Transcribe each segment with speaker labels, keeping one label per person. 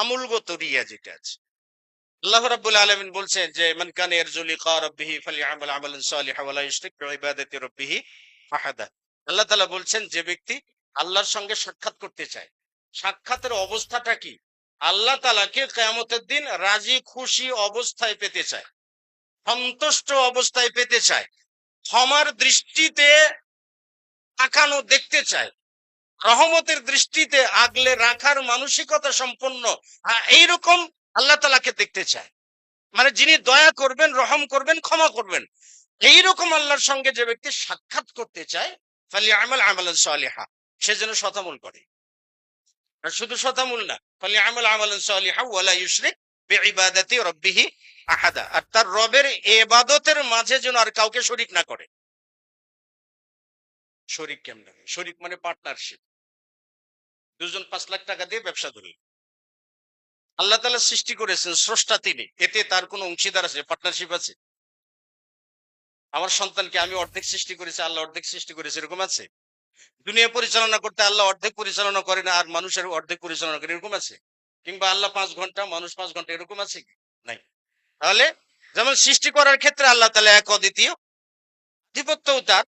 Speaker 1: আমূলগত রিয়া যেটা আছে। আল্লাহ রাব্বুল আলামিন বলছেন যে, মান কান ইয়ারজু লিকা রাব্বিহি ফালইআমাল আমালান সালিহা ওয়া লা ইউশরিক বিইবাদাতি রাব্বিহি আহাদা। আল্লাহ তাআলা বলছেন, যে ব্যক্তি আল্লাহর সঙ্গে সাক্ষাৎ করতে চায়, সাক্ষাতের অবস্থাটা কি? আল্লাহ তাআলাকে কিয়ামতের দিন রাজি, খুশি অবস্থায় পেতে চায়, সন্তুষ্ট অবস্থায় পেতে চায়, ক্ষমার দৃষ্টিতে তাকানো, দেখতে চায় রহমতের দৃষ্টিতে আগলে রাখার মানসিকতা সম্পন্ন এইরকম আল্লাহ তালাকে দেখতে চায়। মানে যিনি দয়া করবেন, রহম করবেন, ক্ষমা করবেন, এইরকম আল্লাহর সঙ্গে যে ব্যক্তি সাক্ষাৎ করতে চায় ফালি আমল আমল সালিহা, সে যেন শতামূল করে। শুধু শতামূল না ফালি আমল আমল সালিহা ওয়ালা ইউশরিক বিইবাদাতি রাব্বিহি আহাদা। আর তার রবের এবাদতের মাঝে যেন আর কাউকে শরিক না করে। শরিক কেমনে? শরিক মানে পার্টনারশিপ দুজন পাঁচ লাখ টাকা দিয়ে ব্যবসা ধরল। আল্লাহ তালা সৃষ্টি করেছেন স্রষ্টা তিনি। এতে তার কোনো অংশীদার আছে পার্টনারশিপ আছে? আমার সন্তানকে আমি অর্ধেক সৃষ্টি করেছি, আল্লাহ অর্ধেক সৃষ্টি করেছে, এরকম আছে? দুনিয়া পরিচালনা করতে আল্লাহ অর্ধেক পরিচালনা করে না, আর মানুষের অর্ধেক পরিচালনা করে এরকম আছে? কিংবা আল্লাহ পাঁচ ঘণ্টা, মানুষ পাঁচ ঘণ্টা, এরকম আছে নাই। তাহলে যেমন সৃষ্টি করার ক্ষেত্রে আল্লাহ তালা এক অদ্বিতীয়। আধিপত্যও তার।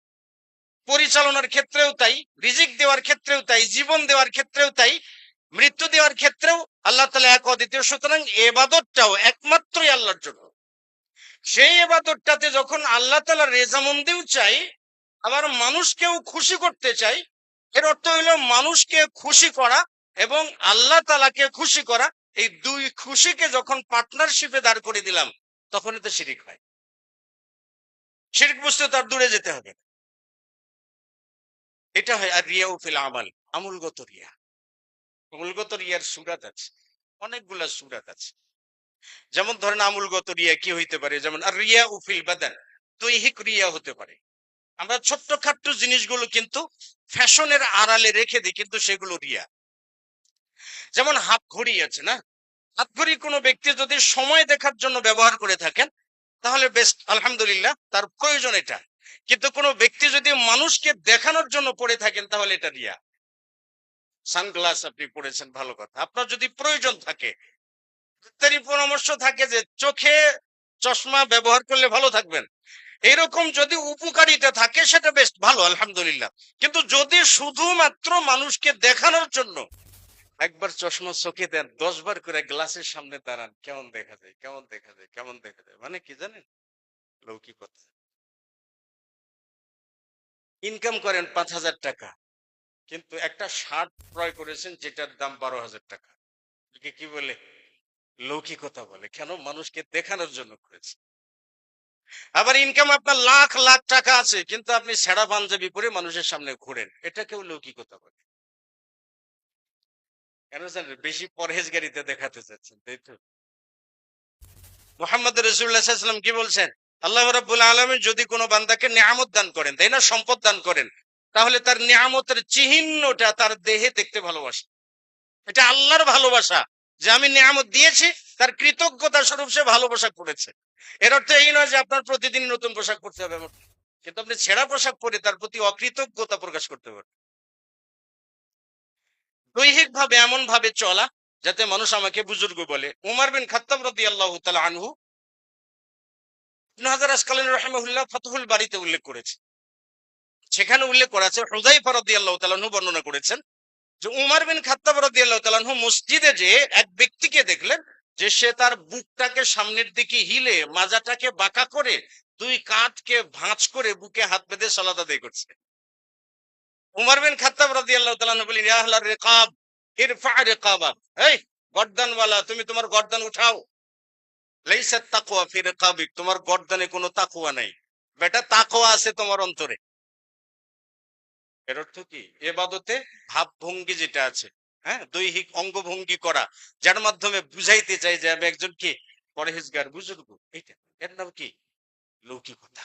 Speaker 1: পরিচালনার ক্ষেত্রেও তাই, রিজিক দেওয়ার ক্ষেত্রেও তাই, জীবন দেওয়ার ক্ষেত্রেও তাই, মৃত্যু দেওয়ার ক্ষেত্রেও আল্লাহ তালা এক অদ্বিতীয়। সুতরাং এবাদতটাও একমাত্রই আল্লাহর জন্য। সেই এবাদতটাতে যখন আল্লাহ তালা রেজামন্দিও চাই, আবার মানুষকেও খুশি করতে চাই, এর অর্থ হইল মানুষকে খুশি করা এবং আল্লাহ তালাকে খুশি করা। এই দুই খুশিকে যখন পার্টনারশিপে দাঁড় করে দিলাম, তখনই তো শিরিক হয়। শিরিক বুঝতে তার দূরে যেতে হবে এটা হয় আর রিয়া উফিল আমাল, আমুলগত রিয়া। আমুলগত রিয়ার সুরাত আছে, অনেকগুলা সুরাত আছে। যেমন ধরেন আমুলগত রিয়া কি হইতে পারে? যেমন আর রিয়া উফিল বাদান, দৈহিক রিয়া হতে পারে। আমরা ছোট্ট খাট্ট জিনিসগুলো কিন্তু ফ্যাশনের আড়ালে রেখে দিই, কিন্তু সেগুলো রিয়া। যেমন হাত ঘড়ি আছে না? হাত ঘড়ি কোনো ব্যক্তি যদি সময় দেখার জন্য ব্যবহার করে থাকেন, তাহলে বেস্ট আলহামদুলিল্লাহ, তার প্রয়োজন এটা। কিন্তু কোনো ব্যক্তি যদি মানুষকে দেখানোর জন্য পড়ে থাকেন, তাহলে এটা রিয়া। সানগ্লাস আপনি পড়েছেন, ভালো কথা। আপনার যদি প্রয়োজন থাকে পরামর্শ থাকে যে চোখে চশমা ব্যবহার করলে ভালো থাকবেন। এরকম যদি উপকারিতা থাকে, সেটা বেশ ভালো, আলহামদুলিল্লাহ। কিন্তু যদি শুধুমাত্র মানুষকে দেখানোর জন্য, একবার চশমা চোখে দেন দশ বার করে গ্লাসের সামনে দাঁড়ান, কেমন দেখা যায়, কেমন দেখা যায়, কেমন দেখা যায়। মানে কি জানেন? লৌকিকতা। ইনকাম করেন পাঁচ হাজার টাকা। কিন্তু একটা শার্ট ক্রয় করেছেন যেটার দাম বারো হাজার টাকা। একে কি বলে? লৌকিকতা বলে। কেন? মানুষকে দেখানোর জন্য করেছে। আবার ইনকাম আপনার লাখ লাখ টাকা আছে, কিন্তু আপনি সেরা পাঞ্জাবি পরে মানুষের সামনে ঘোরেন। এটা কেউ লৌকিকতা বলে। কেন জানেন? বেশি পরহেজগারিতে দেখাতে চাচ্ছেন, তাই তো? মোহাম্মদ রসুল্লাহাম কি বলছেন? আল্লাহ রাব্বুল আলমী যদি কোনো বান্দাকে নিয়ামত দান করেন, তাই না? সম্পদ দান করেন, তাহলে তার নিয়ামতের চিহ্নটা তার দেহে দেখতে ভালোবাসে। এটা আল্লাহর ভালোবাসা যে আমি নিয়ামত দিয়েছি, তার কৃতজ্ঞতা স্বরূপ সে ভালো পোশাক এর অর্থ এই নয় যে আপনার প্রতিদিন নতুন পোশাক পরতে হবে এমন। কিন্তু আপনি ছেঁড়া পোশাক পরে তার প্রতি অকৃতজ্ঞতা প্রকাশ করতে পারেন দৈহিক ভাবে এমন ভাবে চলা, যাতে মানুষ আমাকে বুজুর্গ বলে। উমার বিন খাত্তাব রদি আল্লাহ আনহু ইবনে হাজার বাড়িতে উল্লেখ করেছে। সেখানে উল্লেখ করা আছে আনহু বর্ণনা করেছেন যে উমার বিন আনহু মসজিদে যে এক ব্যক্তিকে দেখলেন যে সে তার বুকটাকে সামনের দিকে হিলে মাজাটাকে বাঁকা করে দুই কাঁধকে ভাঁজ করে বুকে হাত বেঁধে সালাত আদায় করছে। উমার বিন খাত্তাব তাআলা আনহু বলেন ইয়া আহলার রিকাব রিকাবাক এই, গর্দানওয়ালা, তুমি তোমার গর্দান উঠাও। লাইসাত তাকুয়া কাবিক তোমার গর্দানে কোনো তাকুয়া নাই। বেটা তাকুয়া আছে তোমার অন্তরে। এর অর্থ কি? এবাদতে ভাবভঙ্গি যেটা আছে হ্যাঁ দৈহিক অঙ্গভঙ্গি করা, যার মাধ্যমে বুঝাইতে চাই যে আমি একজন কি? পরহেজগার, বুজুর্গ। এটা এর নাম কি? লৌকিকতা।